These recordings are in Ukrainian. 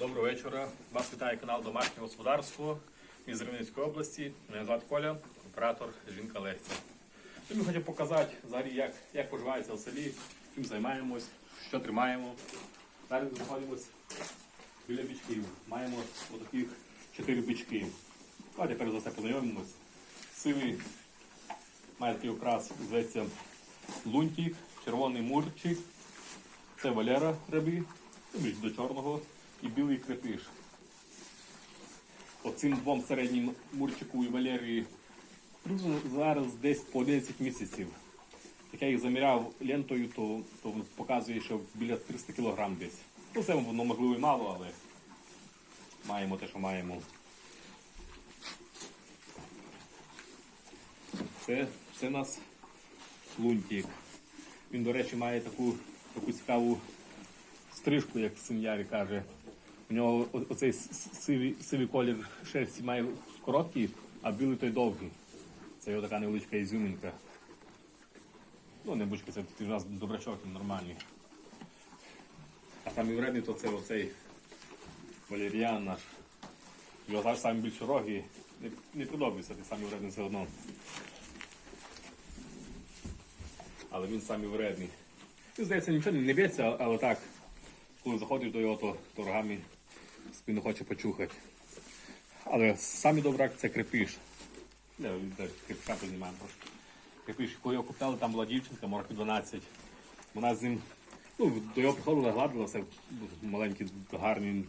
Доброго вечора. Вас вітає канал Домашнє господарство із Рівненської області. Мене звати Коля, оператор жінка Леся. Сьогодні хочу показати взагалі, як, як поживається в селі, чим займаємось, що тримаємо. Зараз знаходимося біля бичків. Маємо отаких чотири бички. Давайте перш за все познайомимось. Сивий має такий окрас, зветься лунтик, червоний мурчик. Це Валера ряби, більш до чорного, і білий крепиш. Оцим двом середнім мурчику і Валерії приблизно зараз десь по 11 місяців. Як я їх заміряв лентою, то, то показує, що біля 300 кг десь. Ну, це воно можливо і мало, але маємо те, що маємо. Це, це нас лунтик. Він, до речі, має таку, таку цікаву стрижку, як сім'ярі каже. У нього оцей сивий, сивий колір шерсті має короткий, а білий той довгий. Це його така невеличка ізюмінка. Ну, не бучка, це у нас добрачок, нормальний. А самий вредний то це оцей валеріан наш. Його зараз самі більше роги. Не, не подобається, ти самий вредний все одно. Але він самий вредний. Він, здається, нічого не б'ється, але так, коли заходиш до його, то, то рогами спину хоче почухати. Але самий добрак це крепиш. Не, він піднімаємо трошки. Крепиш, коли його купляли, там була дівчинка, може 12. Вона з ним ну, до його приходила, гладила, все маленький, гарний,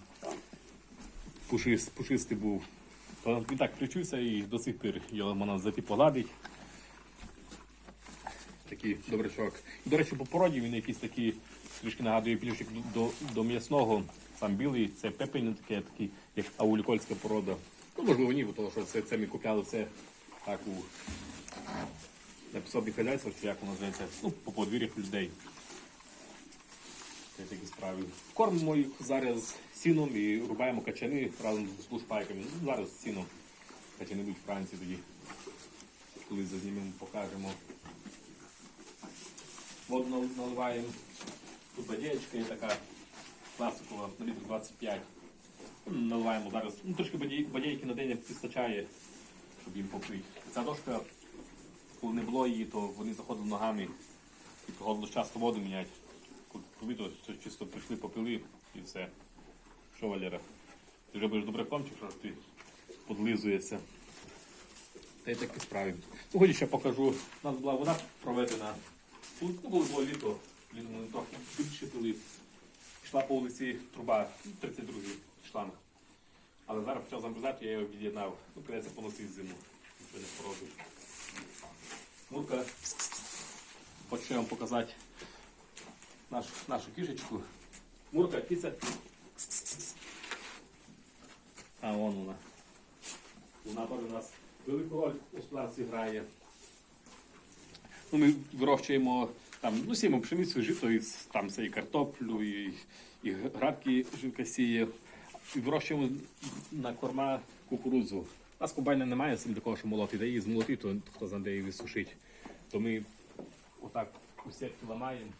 пушист, пушистий був. Він так включився і до сих пір його можна зайти погладить. Такий добрячок. До речі, по породі він якийсь такий, трішки нагадує плюшик до, до м'ясного. Сам білий, це пепельний таке, такий, як аулікольська порода. Ну, можливо, ні, бо тому що це, це ми купляли все так у на хазяйствах, чи як воно називається, ну, по подвір'ях людей. Це такі справи. Кормимо їх зараз сіном і рубаємо качани разом з лушпайками. Ну, зараз сіном. Качани будуть в Франції тоді. Коли зазнімемо, покажемо. Воду нал- наливаємо. Тут бадєчка є така пластикова, на літр 25. Ну, Наливаємо зараз. Ну, трошки бадій- на день підстачає, щоб їм попити. Ця дошка, коли не було її, то вони заходили ногами і приходилось часто воду міняти. Коли то чисто прийшли, попили і все. Що, Валера? Ти вже будеш добряком чи що ти подлизуєшся? Та й такі справи. Сьогодні ще покажу. У нас була вода проведена. Ну, було, літо, літо ми трохи більше пили. Йшла по вулиці труба, 32-й шланг. Але зараз почав замерзати, я його від'єднав. Ну, придеться поносити зиму. Нічого не спорожив. Мурка, хочу вам показати нашу, нашу кішечку. Мурка, кіця. А вон вона. Вона теж у нас велику роль у сплавці грає. Ну, ми вирощуємо там, ну, сіємо пшеницю, жито, і там це і картоплю, і, і градки жінка сіє. І вирощуємо на корма кукурудзу. У нас комбайна немає саме такого, що молоти, де її змолоти, то хто знає, де її висушить. То ми отак сітки ламаємо.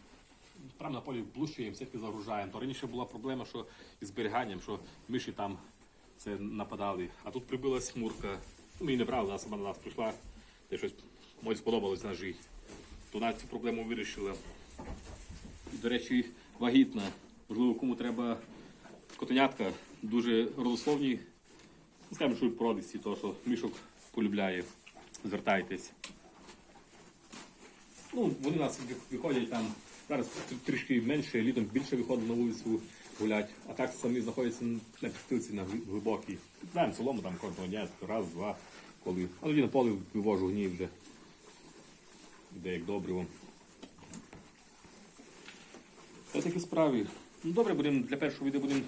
Прямо на полі блущуємо, сітки загружаємо. То раніше була проблема, що із зберіганням, що миші там це нападали. А тут прибилась мурка. Ну, ми її не брали, вона сама до нас прийшла, де щось на жить. То навіть цю проблему вирішила. І, до речі, вагітна. Можливо, кому треба котенятка, дуже родословні. Скажімо, що породисті, того, що мішок полюбляє. Звертайтесь. Ну, вони нас виходять там. Зараз трішки менше, літом більше виходить на вулицю гулять, а так самі знаходяться на підстилці на глибокій. Знаємо солому там кожного дня, раз, два, коли. А тоді на поле вивожу гній вже. Іде як добриво. Ось такі справи. Ну добре, будемо для першого відео будемо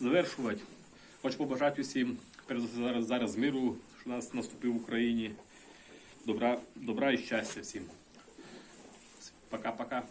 завершувати. Хочу побажати усім зараз, зараз миру, що нас наступив в Україні. Добра, добра і щастя всім. Пока-пока.